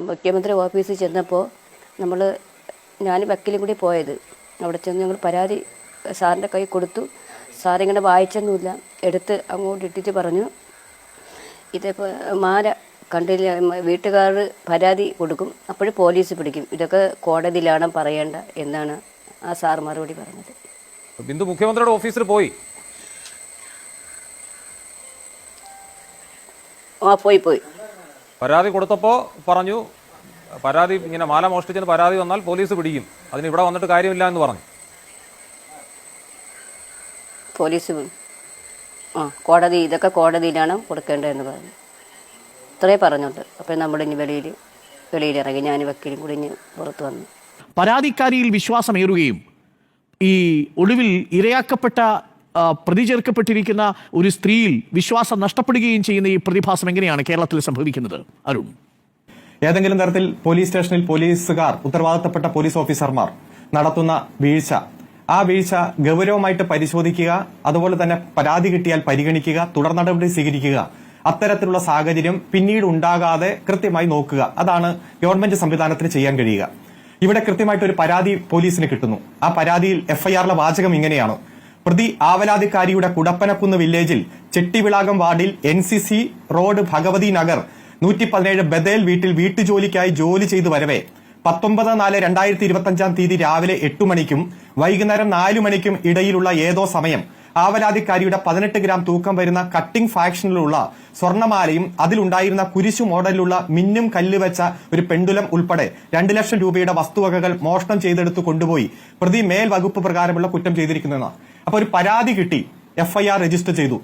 മുഖ്യമന്ത്രി ഓഫീസിൽ ചെന്നപ്പോൾ നമ്മൾ ഞാൻ വക്കീലും കൂടി പോയത്. അവിടെ ചെന്ന് ഞങ്ങൾ പരാതി സാറിന്റെ കൈ കൊടുത്തു. സാറിങ്ങനെ വായിച്ചൊന്നുമില്ല. എടുത്ത് അങ്ങോട്ട് ഇട്ടിട്ട് പറഞ്ഞു. ഇതിപ്പോൾ മാല കണ്ടില്ല വീട്ടുകാർ പരാതി കൊടുക്കും. അപ്പോഴും പോലീസ് പിടിക്കും. ഇതൊക്കെ കോടതിയിലാണ് പറയേണ്ട എന്നാണ് ആ സാർ മറുപടി പറഞ്ഞത്. ബിന്ദു മുഖ്യമന്ത്രിയുടെ ഓഫീസിൽ പോയി? ആ പോയി പോയി. പരാതി കൊടുത്തപ്പോൾ പറഞ്ഞു പരാതി ഇങ്ങനെ മാല മോഷ്ടിച്ചെന്ന് പരാതി വന്നാൽ പോലീസ് പിടിക്കും. അതിന് ഇവിടെ വന്നിട്ട് കാര്യമില്ല എന്ന് പറഞ്ഞു. പോലീസ് ആ കോടതി ഇതൊക്കെ കോടതിയിലാണ് കൊടുക്കേണ്ടതെന്ന് പറഞ്ഞു. ഇത്രേ പറഞ്ഞുണ്ട്. അപ്പോൾ ഇനി വെളിയിൽ വെളിയിൽ ഇറങ്ങി ഞാൻ വക്കീലും കൂടി ഇനി പുറത്ത് വന്നു. പരാതിക്കാരിയിൽ വിശ്വാസമേറുകയും ഈ ഒടുവിൽ ഇരയാക്കപ്പെട്ട പ്രതി ചേർക്കപ്പെട്ടിരിക്കുന്ന ഒരു സ്ത്രീയിൽ വിശ്വാസം നഷ്ടപ്പെടുകയും ചെയ്യുന്ന ഈ പ്രതിഭാസം എങ്ങനെയാണ് കേരളത്തിൽ സംഭവിക്കുന്നത്? അരുൺ. ഏതെങ്കിലും തരത്തിൽ പോലീസ് സ്റ്റേഷനിൽ പോലീസുകാർ ഉത്തരവാദിത്തപ്പെട്ട പോലീസ് ഓഫീസർമാർ നടത്തുന്ന വീഴ്ച ആ വീഴ്ച ഗൗരവമായിട്ട് പരിശോധിക്കുക അതുപോലെ തന്നെ പരാതി കിട്ടിയാൽ പരിഗണിക്കുക തുടർ നടപടി സ്വീകരിക്കുക അത്തരത്തിലുള്ള സാഹചര്യം പിന്നീട് ഉണ്ടാകാതെ കൃത്യമായി നോക്കുക. അതാണ് ഗവൺമെന്റ് സംവിധാനത്തിന് ചെയ്യാൻ കഴിയുക. ഇവിടെ കൃത്യമായിട്ട് ഒരു പരാതി പോലീസിന് കിട്ടുന്നു. ആ പരാതിയിൽ എഫ്ഐആറിലെ വാചകം ഇങ്ങനെയാണ്. പ്രതി ആവലാതിക്കാരിയുടെ കുടപ്പനക്കുന്ന് വില്ലേജിൽ ചെട്ടിവിളാകം വാർഡിൽ N C C road Bhagavathi Nagar നൂറ്റി പതിനേഴ് ബദേൽ വീട്ടിൽ വീട്ടുജോലിക്കായി ജോലി ചെയ്തു വരവേ. പത്തൊമ്പത് നാല് രണ്ടായിരത്തി ഇരുപത്തി അഞ്ചാം തീയതി രാവിലെ എട്ടു മണിക്കും വൈകുന്നേരം നാലു മണിക്കും ഇടയിലുള്ള ഏതോ സമയം ആവലാതിക്കാരിയുടെ പതിനെട്ട് ഗ്രാം തൂക്കം വരുന്ന കട്ടിംഗ് ഫാക്ഷനിലുള്ള സ്വർണമാലയും അതിലുണ്ടായിരുന്ന കുരിശു മോഡലിലുള്ള മിന്നും കല്ല് വെച്ച ഒരു പെണ്ടുലം ഉൾപ്പെടെ രണ്ട് ലക്ഷം രൂപയുടെ വസ്തുവകകൾ മോഷണം ചെയ്തെടുത്ത് കൊണ്ടുപോയി. പ്രതി മേൽ വകുപ്പ് പ്രകാരമുള്ള കുറ്റം ചെയ്തിരിക്കുന്നതെന്നാണ് അപ്പൊ ഒരു പരാതി കിട്ടി എഫ് ഐ ആർ രജിസ്റ്റർ ചെയ്തു.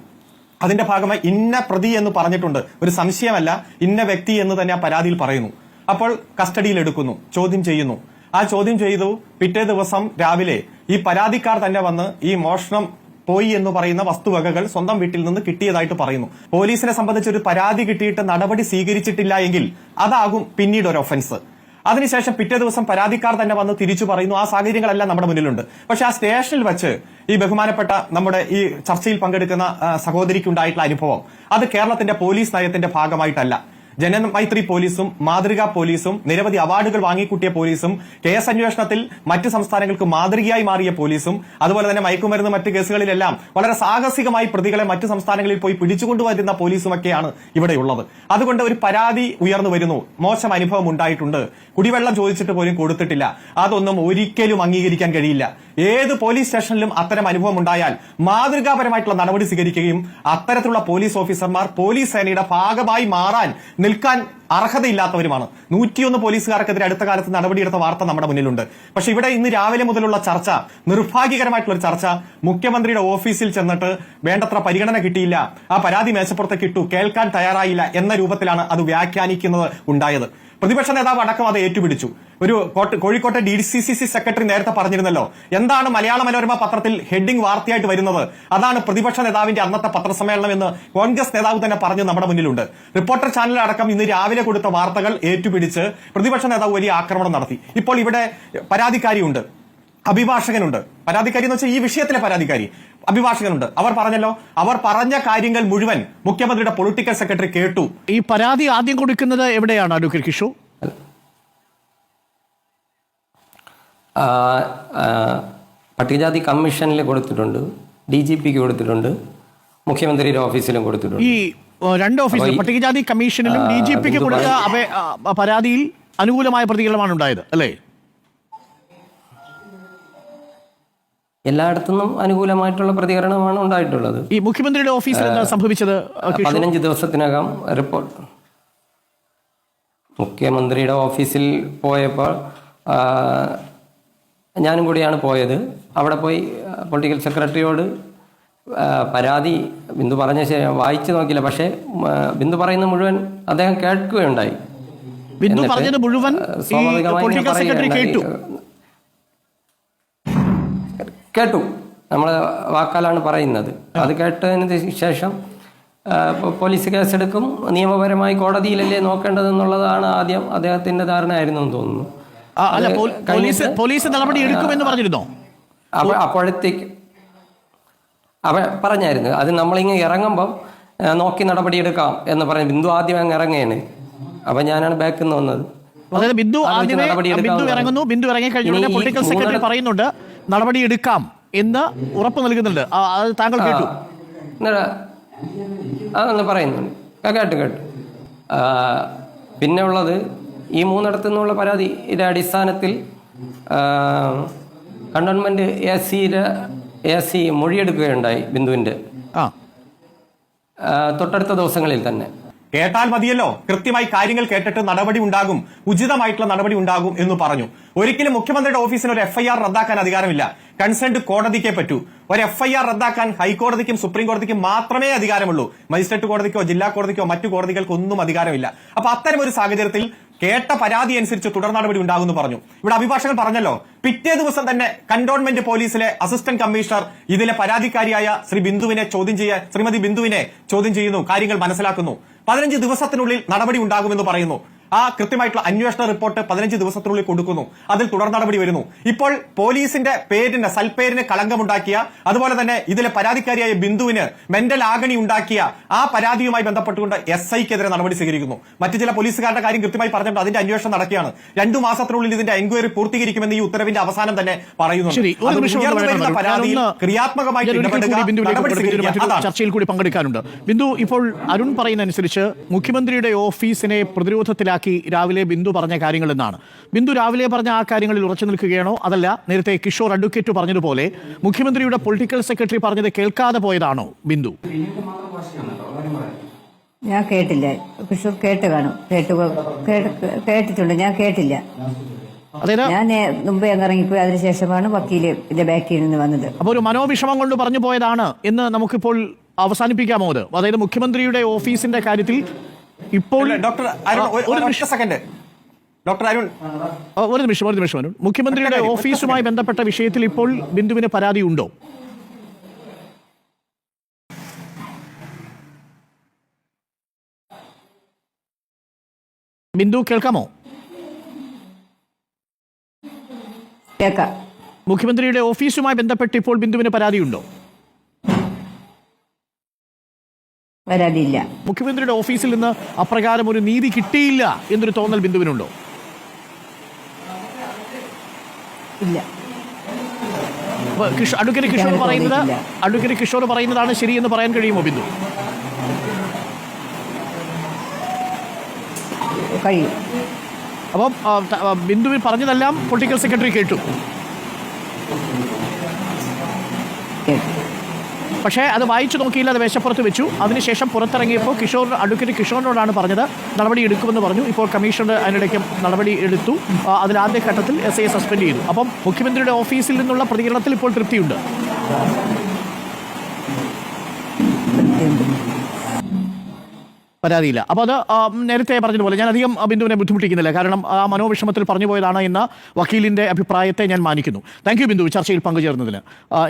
അതിന്റെ ഭാഗമായി ഇന്ന പ്രതി എന്ന് പറഞ്ഞിട്ടുണ്ട്. ഒരു സംശയമല്ല ഇന്ന വ്യക്തി എന്ന് തന്നെ ആ പരാതിയിൽ പറയുന്നു. അപ്പോൾ കസ്റ്റഡിയിൽ എടുക്കുന്നു ചോദ്യം ചെയ്യുന്നു. ആ ചോദ്യം ചെയ്തു പിറ്റേ ദിവസം രാവിലെ ഈ പരാതിക്കാർ തന്നെ വന്ന് ഈ മോഷണം പോയി എന്ന് പറയുന്ന വസ്തുവകകൾ സ്വന്തം വീട്ടിൽ നിന്ന് കിട്ടിയതായിട്ട് പറയുന്നു. പോലീസിനെ സംബന്ധിച്ച് ഒരു പരാതി കിട്ടിയിട്ട് നടപടി സ്വീകരിച്ചിട്ടില്ല എങ്കിൽ അതാകും പിന്നീട് ഒരു ഒഫൻസ് അതിനുശേഷം പിറ്റേ ദിവസം പരാതിക്കാർ തന്നെ വന്ന് തിരിച്ചു പറയുന്നു. ആ സാഹചര്യങ്ങളെല്ലാം നമ്മുടെ മുന്നിലുണ്ട്. പക്ഷെ ആ സ്റ്റേഷനിൽ വെച്ച് ഈ ബഹുമാനപ്പെട്ട നമ്മുടെ ഈ ചർച്ചയിൽ പങ്കെടുക്കുന്ന സഹോദരിക്കുണ്ടായിട്ടുള്ള അനുഭവം അത് കേരളത്തിന്റെ പോലീസ് നയത്തിന്റെ ഭാഗമായിട്ടല്ല. ജനമൈത്രി പോലീസും മാതൃകാ പോലീസും നിരവധി അവാർഡുകൾ വാങ്ങിക്കൂട്ടിയ പോലീസും കേസ് അന്വേഷണത്തിൽ മറ്റ് സംസ്ഥാനങ്ങൾക്ക് മാതൃകയായി മാറിയ പോലീസും അതുപോലെ തന്നെ മയക്കുമരുന്ന് മറ്റ് കേസുകളിലെല്ലാം വളരെ സാഹസികമായി പ്രതികളെ മറ്റ് സംസ്ഥാനങ്ങളിൽ പോയി പിടിച്ചുകൊണ്ടുവരുന്ന പോലീസുമൊക്കെയാണ് ഇവിടെയുള്ളത്. അതുകൊണ്ട് ഒരു പരാതി ഉയർന്നു വരുന്നു. മോശം അനുഭവം ഉണ്ടായിട്ടുണ്ട്. കുടിവെള്ളം ചോദിച്ചിട്ട് പോലും കൊടുത്തിട്ടില്ല. അതൊന്നും ഒരിക്കലും അംഗീകരിക്കാൻ കഴിയില്ല. ഏത് പോലീസ് സ്റ്റേഷനിലും അത്തരം അനുഭവം ഉണ്ടായാൽ മാതൃകാപരമായിട്ടുള്ള നടപടി സ്വീകരിക്കുകയും അത്തരത്തിലുള്ള പോലീസ് ഓഫീസർമാർ പോലീസ് സേനയുടെ ഭാഗമായി മാറാൻ നിൽക്കാൻ അർഹതയില്ലാത്തവരുമാണ്. നൂറ്റിയൊന്ന് പോലീസുകാർക്കെതിരെ അടുത്ത കാലത്ത് നടപടിയെടുത്ത വാർത്ത നമ്മുടെ മുന്നിലുണ്ട്. പക്ഷെ ഇവിടെ ഇന്ന് രാവിലെ മുതലുള്ള ചർച്ച നിർഭാഗ്യകരമായിട്ടുള്ള ഒരു ചർച്ച മുഖ്യമന്ത്രിയുടെ ഓഫീസിൽ ചെന്നിട്ട് വേണ്ടത്ര പരിഗണന കിട്ടിയില്ല ആ പരാതി മേശപ്പുറത്തേക്ക് കിട്ടു കേൾക്കാൻ തയ്യാറായില്ല എന്ന രൂപത്തിലാണ് അത് വ്യാഖ്യാനിക്കുന്നത് ഉണ്ടായത്. പ്രതിപക്ഷ നേതാവ് അടക്കം അത് ഏറ്റുപിടിച്ചു. ഒരു കോട്ട- കോഴിക്കോട്ടെ D C C C secretary നേരത്തെ പറഞ്ഞിരുന്നല്ലോ. എന്താണ് മലയാള മനോരമ പത്രത്തിൽ ഹെഡിംഗ് വാർത്തയായിട്ട് വരുന്നത്? അതാണ് പ്രതിപക്ഷ നേതാവിന്റെ അന്നത്തെ പത്രസമ്മേളനം എന്ന് കോൺഗ്രസ് നേതാവ് തന്നെ പറഞ്ഞു നമ്മുടെ മുന്നിലുണ്ട്. റിപ്പോർട്ടർ ചാനൽ അടക്കം ഇന്ന് രാവിലെ കൊടുത്ത വാർത്തകൾ ഏറ്റുപിടിച്ച് പ്രതിപക്ഷ നേതാവ് വലിയ ആക്രമണം നടത്തി. ഇപ്പോൾ ഇവിടെ പരാതിക്കാരിയുണ്ട്. അഭിഭാഷകനുണ്ട്. പരാതിക്കാരി എന്ന് വെച്ചാൽ ഈ വിഷയത്തിലെ പരാതിക്കാരി അഭിഭാഷകനുണ്ട്. അവർ പറഞ്ഞല്ലോ അവർ പറഞ്ഞ കാര്യങ്ങൾ മുഴുവൻ മുഖ്യമന്ത്രിയുടെ പൊളിറ്റിക്കൽ സെക്രട്ടറി കേട്ടു. ഈ പരാതി ആദ്യം കൊടുക്കുന്നത് എവിടെയാണ് അഡ്വക്കേറ്റ് കിഷോർ ആ, ആ, പട്ടികജാതി കമ്മീഷനിൽ കൊടുത്തിട്ടുണ്ട് ഡി ജി പിക്ക് കൊടുത്തിട്ടുണ്ട് മുഖ്യമന്ത്രിയുടെ ഓഫീസിലും കൊടുത്തിട്ടുണ്ട്. ഈ രണ്ട് ഓഫീസിൽ പട്ടികജാതി കമ്മീഷനിലും ഡി ജി പിക്ക് കൊടുത്ത പരാതിയിൽ അനുകൂലമായ പ്രതികരണമാണ് ഉണ്ടായത് അല്ലേ? എല്ലായിടത്തുനിന്നും അനുകൂലമായിട്ടുള്ള പ്രതികരണമാണ് ഉണ്ടായിട്ടുള്ളത്. ഈ മുഖ്യമന്ത്രിയുടെ ഓഫീസിൽ സംഭവിച്ചത്? പതിനഞ്ച് ദിവസത്തിനകം റിപ്പോർട്ട്. മുഖ്യമന്ത്രിയുടെ ഓഫീസിൽ പോയപ്പോൾ ഞാനും കൂടിയാണ് പോയത്. അവിടെ പോയി പൊളിറ്റിക്കൽ സെക്രട്ടറിയോട് പരാതി ബിന്ദു പറഞ്ഞ വായിച്ചു നോക്കിയില്ല. പക്ഷേ ബിന്ദു പറയുന്ന മുഴുവൻ അദ്ദേഹം കേൾക്കുകയുണ്ടായി. ബിന്ദു പറഞ്ഞത് മുഴുവൻ കേട്ടു. നമ്മൾ വാക്കാലാണ് പറയുന്നത്. അത് കേട്ടതിന് ശേഷം പോലീസ് കേസെടുക്കും. നിയമപരമായി കോടതിയിലല്ലേ നോക്കേണ്ടതെന്നുള്ളതാണ് ആദ്യം അദ്ദേഹത്തിന്റെ ധാരണയായിരുന്നു എന്ന് തോന്നുന്നു. അല്ല പോലീസ് പോലീസ് നടപടി എടുക്കുമെന്ന് പറഞ്ഞിരുന്നോ? അപ്പോഴത്തേക്ക് അവ പറഞ്ഞായിരുന്നു. അത് നമ്മളിങ്ങ് ഇറങ്ങുമ്പം നോക്കി നടപടിയെടുക്കാം എന്ന് പറഞ്ഞു ബിന്ദു ആദ്യം അങ്ങ് ഇറങ്ങിയാണ് അപ്പം ഞാനാണ് ബാക്കിൽ നിന്ന് വന്നത്. അതായത് ബിന്ദു ആദ്യമേ ബിന്ദു ഇറങ്ങുന്നു. ബിന്ദു ഇറങ്ങി കഴിഞ്ഞ. പൊളിറ്റിക്കൽ സെക്രട്ടറി പറയുന്നുണ്ട് നടപടി എടുക്കാം എന്ന് ഉറപ്പ് നൽകുന്നുണ്ട്. അത് താങ്കൾ കേട്ടു. അതൊന്ന് പറയുന്നുണ്ട്. കേട്ടു കേട്ടു. പിന്നെ ഉള്ളത് ഈ മൂന്നിടത്തു നിന്നുള്ള പരാതിയുടെ അടിസ്ഥാനത്തിൽ കണ്ടോൺമെന്റ് എ സിയുടെ എ സി മൊഴിയെടുക്കുകയുണ്ടായി ബിന്ദുവിന്റെ ആ. ആ, തൊട്ടടുത്ത ദിവസങ്ങളിൽ തന്നെ. കേട്ടാൽ മതിയല്ലോ. കൃത്യമായി കാര്യങ്ങൾ കേട്ടിട്ട് നടപടി ഉണ്ടാകും. ഉചിതമായിട്ടുള്ള നടപടി ഉണ്ടാകും എന്ന് പറഞ്ഞു. ഒരിക്കലും മുഖ്യമന്ത്രിയുടെ ഓഫീസിന് ഒരു എഫ്ഐആർ റദ്ദാക്കാൻ അധികാരമില്ല. കൺസേൺഡ് കോടതിക്കേ പറ്റൂ. ഒരു എഫ്ഐആർ റദ്ദാക്കാൻ ഹൈക്കോടതിക്കും സുപ്രീം കോടതിക്കും മാത്രമേ അധികാരമുള്ളൂ. മജിസ്ട്രേറ്റ് കോടതിക്കോ ജില്ലാ കോടതിക്കോ മറ്റു കോടതികൾക്കൊന്നും അധികാരമില്ല. അപ്പൊ അത്തരം ഒരു സാഹചര്യത്തിൽ കേട്ട പരാതി അനുസരിച്ച് തുടർ നടപടി ഉണ്ടാകുമെന്ന് പറഞ്ഞു. ഇവിടെ അഭിഭാഷകൻ പറഞ്ഞല്ലോ പിറ്റേ ദിവസം തന്നെ കന്റോൺമെന്റ് പോലീസിലെ അസിസ്റ്റന്റ് കമ്മീഷണർ ഇതിലെ പരാതിക്കാരിയായ ശ്രീ ബിന്ദുവിനെ ചോദ്യം ചെയ്യാൻ ശ്രീമതി ബിന്ദുവിനെ ചോദ്യം ചെയ്യുന്നു കാര്യങ്ങൾ മനസ്സിലാക്കുന്നു. പതിനഞ്ച് ദിവസത്തിനുള്ളിൽ നടപടി ഉണ്ടാകുമെന്ന് പറയുന്നു. ആ കൃത്യമായിട്ടുള്ള അന്വേഷണ റിപ്പോർട്ട് പതിനഞ്ച് ദിവസത്തിനുള്ളിൽ കൊടുക്കുന്നു. അതിൽ തുടർ നടപടി വരുന്നു. ഇപ്പോൾ പോലീസിന്റെ പേരിന് സൽപേരിന് കളങ്കമുണ്ടാക്കിയ അതുപോലെ തന്നെ ഇതിലെ പരാതിക്കാരിയായ ബിന്ദുവിന് മെന്റൽ ആഗണി ഉണ്ടാക്കിയ ആ പരാതിയുമായി ബന്ധപ്പെട്ടുകൊണ്ട് എസ് ഐക്കെതിരെ നടപടി സ്വീകരിക്കുന്നു. മറ്റു ചില പോലീസുകാരുടെ കാര്യം കൃത്യമായി പറഞ്ഞിട്ടുണ്ട്. അതിന്റെ അന്വേഷണം നടക്കുകയാണ്. രണ്ടു മാസത്തിനുള്ളിൽ ഇതിന്റെ എൻക്വയറി പൂർത്തീകരിക്കുമെന്ന് ഈ ഉത്തരവിന്റെ അവസാനം തന്നെ പറയുന്നു. പരാതിയിൽ ക്രിയാത്മകമായിട്ട് ചർച്ചയിൽ കൂടി പങ്കെടുക്കാനുണ്ട്. ബിന്ദു ഇപ്പോൾ അരുൺ പറയുന്ന അനുസരിച്ച് മുഖ്യമന്ത്രിയുടെ ഓഫീസിനെ പ്രതിരോധത്തിലാക്കി രാവിലെ ബിന്ദു പറഞ്ഞ കാര്യങ്ങൾ എന്നാണ്. ബിന്ദു രാവിലെ പറഞ്ഞ ആ കാര്യങ്ങളിൽ ഉറച്ചു നിൽക്കുകയാണോ? അതല്ല നേരത്തെ കിഷോർ അഡ്വക്കേറ്റ് പറഞ്ഞതുപോലെ മുഖ്യമന്ത്രിയുടെ പൊളിറ്റിക്കൽ സെക്രട്ടറി പറഞ്ഞത് കേൾക്കാതെ പോയതാണോ ബിന്ദു? ഞാൻ കേട്ടില്ല. കിഷോർ കേട്ട് കാണും. കേട്ട് കേട്ട് കേട്ടിട്ടുണ്ട്. ഞാൻ കേട്ടില്ല. ഞാൻ മുമ്പേ ഇറങ്ങിപ്പോയി. അതിനുശേഷമാണ് വക്കീൽ ഇതിന്റെ ബാക്കിൽ നിന്ന് വന്നത്. അപ്പോൾ ഒരു മനോവിഷമം കൊണ്ട് പറഞ്ഞു പോയതാണ് എന്ന് നമുക്കിപ്പോൾ അവസാനിപ്പിക്കാമോ അത്? അതായത് മുഖ്യമന്ത്രിയുടെ ഓഫീസിന്റെ കാര്യത്തിൽ ഇപ്പോൾ ഡോക്ടർ അരുൺ ഒരു- ഒരു സെക്കൻഡ്. ഡോക്ടർ അരുൺ. ഒരു നിമിഷം ഒരു നിമിഷം. അരുൺ മുഖ്യമന്ത്രിയുടെ ഓഫീസുമായി ബന്ധപ്പെട്ട വിഷയത്തിൽ ഇപ്പോൾ ബിന്ദുവിന് പരാതി ഉണ്ടോ? ബിന്ദു കേൾക്കാമോ? കേൾക്കാം. മുഖ്യമന്ത്രിയുടെ ഓഫീസുമായി ബന്ധപ്പെട്ട് ഇപ്പോൾ ബിന്ദുവിന് പരാതിയുണ്ടോ പരാതിയില്ല മുഖ്യമന്ത്രിയുടെ ഓഫീസിൽ നിന്ന് അപ്രകാരം ഒരു നീതി കിട്ടിയില്ല എന്നൊരു തോന്നൽ ബിന്ദുവിനുണ്ടോ? ഇല്ല. അഡ്വക്കേറ്റ് കിഷോർ പറയുന്നത്. അഡ്വക്കേറ്റ് കിഷോർ പറയുന്നതാണ് ശരിയെന്ന് പറയാൻ കഴിയുമോ ബിന്ദു? കഴിയും. അപ്പം ബിന്ദുവിൽ പറഞ്ഞതെല്ലാം പൊളിറ്റിക്കൽ സെക്രട്ടറി കേട്ടു. പക്ഷേ അത് വായിച്ചു നോക്കിയില്ല അത് മേശപ്പുറത്ത് വെച്ചു. അതിനുശേഷം പുറത്തിറങ്ങിയപ്പോൾ കിഷോർ അഡ്വക്കേറ്റ് കിഷോറിനോടാണ് പറഞ്ഞത് നടപടി എടുക്കുമെന്ന് പറഞ്ഞു. ഇപ്പോൾ കമ്മീഷണർ അതിനിടയ്ക്ക് നടപടി എടുത്തു. അതിൽ ആദ്യ ഘട്ടത്തിൽ എസ് ഐ സസ്പെൻഡ് ചെയ്തു. അപ്പം മുഖ്യമന്ത്രിയുടെ ഓഫീസിൽ നിന്നുള്ള പ്രതികരണത്തിൽ ഇപ്പോൾ തൃപ്തിയുണ്ട്. പരാതിയില്ല. അപ്പോൾ അത് നേരത്തെ പറഞ്ഞതുപോലെ ഞാൻ അധികം ബിന്ദുവിനെ ബുദ്ധിമുട്ടിക്കുന്നില്ല. കാരണം ആ മനോവിഷമത്തിൽ പറഞ്ഞു പോയതാണ് എന്ന വക്കീലിന്റെ അഭിപ്രായത്തെ ഞാൻ മാനിക്കുന്നു. Thank you Bindu. ചർച്ചയിൽ പങ്കുചേർന്നതിന്.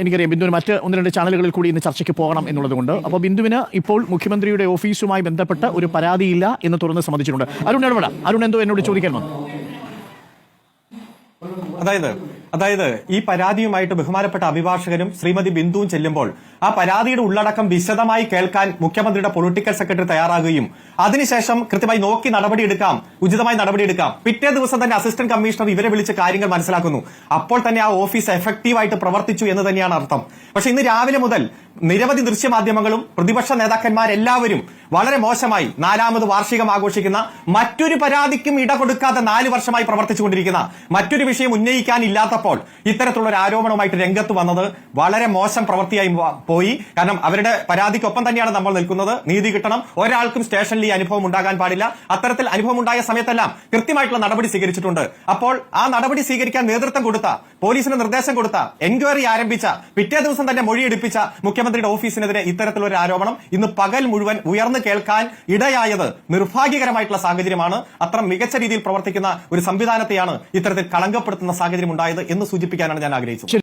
എനിക്കറിയാം ബിന്ദുവിന് മറ്റ് ഒന്ന് രണ്ട് ചാനലുകളിൽ കൂടി ഇന്ന് ചർച്ചയ്ക്ക് പോകണം എന്നുള്ളതുകൊണ്ട്. അപ്പോൾ ബിന്ദുവിന് ഇപ്പോൾ മുഖ്യമന്ത്രിയുടെ ഓഫീസുമായി ബന്ധപ്പെട്ട ഒരു പരാതിയില്ല എന്ന് തുറന്ന് സമ്മതിച്ചിട്ടുണ്ട്. അരുൺ ഇടപെടാം അരുൺ എന്തോ എന്നോട് ചോദിക്കാൻ വന്നു. അതായത് അതായത് ഈ പരാതിയുമായിട്ട് ബഹുമാനപ്പെട്ട അഭിഭാഷകനും ശ്രീമതി ബിന്ദുവും ചെല്ലുമ്പോൾ ആ പരാതിയുടെ ഉള്ളടക്കം വിശദമായി കേൾക്കാൻ മുഖ്യമന്ത്രിയുടെ പൊളിറ്റിക്കൽ സെക്രട്ടറി തയ്യാറാകുകയും അതിനുശേഷം കൃത്യമായി നോക്കി നടപടിയെടുക്കാം ഉചിതമായി നടപടിയെടുക്കാം പിറ്റേ ദിവസം തന്നെ അസിസ്റ്റന്റ് കമ്മീഷണർ ഇവരെ വിളിച്ച് കാര്യങ്ങൾ മനസ്സിലാക്കുന്നു. അപ്പോൾ തന്നെ ആ ഓഫീസ് എഫക്റ്റീവായിട്ട് പ്രവർത്തിച്ചു എന്ന് തന്നെയാണ് അർത്ഥം. പക്ഷെ ഇന്ന് രാവിലെ മുതൽ നിരവധി ദൃശ്യമാധ്യമങ്ങളും പ്രതിപക്ഷ നേതാക്കന്മാരെല്ലാവരും വളരെ മോശമായി നാലാമത് വാർഷികം ആഘോഷിക്കുന്ന മറ്റൊരു പരാതിക്കും ഇട കൊടുക്കാതെ നാല് വർഷമായി പ്രവർത്തിച്ചുകൊണ്ടിരിക്കുന്ന മറ്റൊരു വിഷയം ഉന്നയിക്കാനില്ലാത്തപ്പോൾ ഇത്തരത്തിലുള്ള ഒരു ആരോപണവുമായിട്ട് രംഗത്ത് വന്നത് വളരെ മോശം പ്രവൃത്തിയായി പോയി. കാരണം അവരുടെ പരാതിക്കൊപ്പം തന്നെയാണ് നമ്മൾ നിൽക്കുന്നത്. നീതി കിട്ടണം. ഒരാൾക്കും സ്റ്റേഷനിൽ ഈ അനുഭവം ഉണ്ടാകാൻ പാടില്ല. അത്തരത്തിൽ അനുഭവം ഉണ്ടായ സമയത്തെല്ലാം കൃത്യമായിട്ടുള്ള നടപടി സ്വീകരിച്ചിട്ടുണ്ട്. അപ്പോൾ ആ നടപടി സ്വീകരിക്കാൻ നേതൃത്വം കൊടുത്ത പോലീസിന് നിർദ്ദേശം കൊടുത്ത എൻക്വയറി ആരംഭിച്ച പിറ്റേ ദിവസം തന്നെ മൊഴിയെടുപ്പിച്ച മുഖ്യമന്ത്രിയുടെ ഓഫീസിനെതിരെ ഇത്തരത്തിലുള്ള ഒരു ആരോപണം ഇന്ന് പകൽ മുഴുവൻ ഉയർന്നു കേൾക്കാൻ ഇടയായത് നിർഭാഗ്യകരമായിട്ടുള്ള സാഹചര്യമാണ്. അത്ര മികച്ച രീതിയിൽ പ്രവർത്തിക്കുന്ന ഒരു സംവിധാനത്തെയാണ് ഇത്തരത്തിൽ കളങ്കപ്പെടുത്തുന്ന സാഹചര്യം ഉണ്ടായത് എന്ന് സൂചിപ്പിക്കാനാണ് ഞാൻ ആഗ്രഹിച്ചത്.